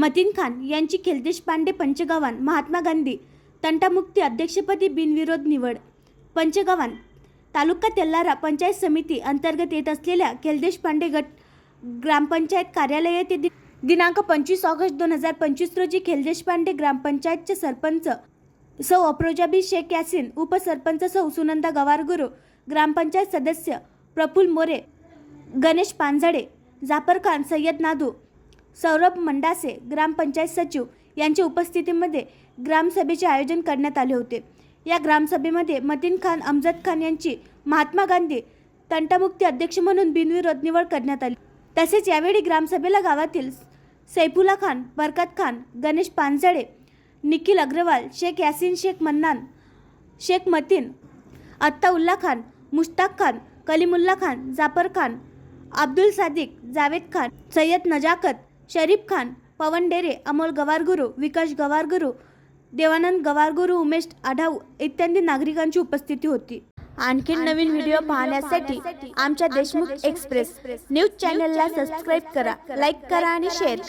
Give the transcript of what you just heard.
मतीन खान यांची खेलदेश पांडे पंचगावान महात्मा गांधी तंटामुक्ती अध्यक्षपदी बिनविरोध निवड. पंचगावान तालुका तेल्लारा पंचायत समिती अंतर्गत येत असलेल्या खेलदेश पांडे गट ग्रामपंचायत कार्यालय येथे दि- दिनांक पंचवीस ऑगस्ट दोन हजार पंचवीस रोजी खेलदेश पांडे ग्रामपंचायतचे सरपंच सौ अप्रोजाबी शेख यासिन उपसरपंच सौ सुनंदा गवारगुरू ग्रामपंचायत सदस्य प्रफुल मोरे गणेश पांझडे जाफर खान सय्यद नादू सौरभ मंडासे ग्रामपंचायत सचिव यांच्या उपस्थितीमध्ये ग्रामसभेचे आयोजन करण्यात आले होते. या ग्रामसभेमध्ये मतीन खान अमजद खान यांची महात्मा गांधी तंटामुक्ती अध्यक्ष म्हणून बिनविरोध निवड करण्यात आली. तसेच यावेळी ग्रामसभेला गावातील सैफुल्ला खान बरकत खान गणेश पानसडे निखिल अग्रवाल शेख यासिन शेख मन्नान शेख मतीन अत्ताउल्ला खान मुश्ताक खान कलिमुल्ला खान जाफर खान अब्दुल सादिक जावेद खान सय्यद नजाकत शरीफ खान पवन डेरे अमोल गवारगुरू विकास गवारगुरू देवानंद गवारगुरू उमेश आढाऊ इत्यादी नागरिकांची उपस्थिती होती. आणखी नवीन व्हिडिओ पाहण्यासाठी आमच्या देशमुख एक्सप्रेस न्यूज चॅनलला सबस्क्राईब करा लाईक करा आणि शेअर करा.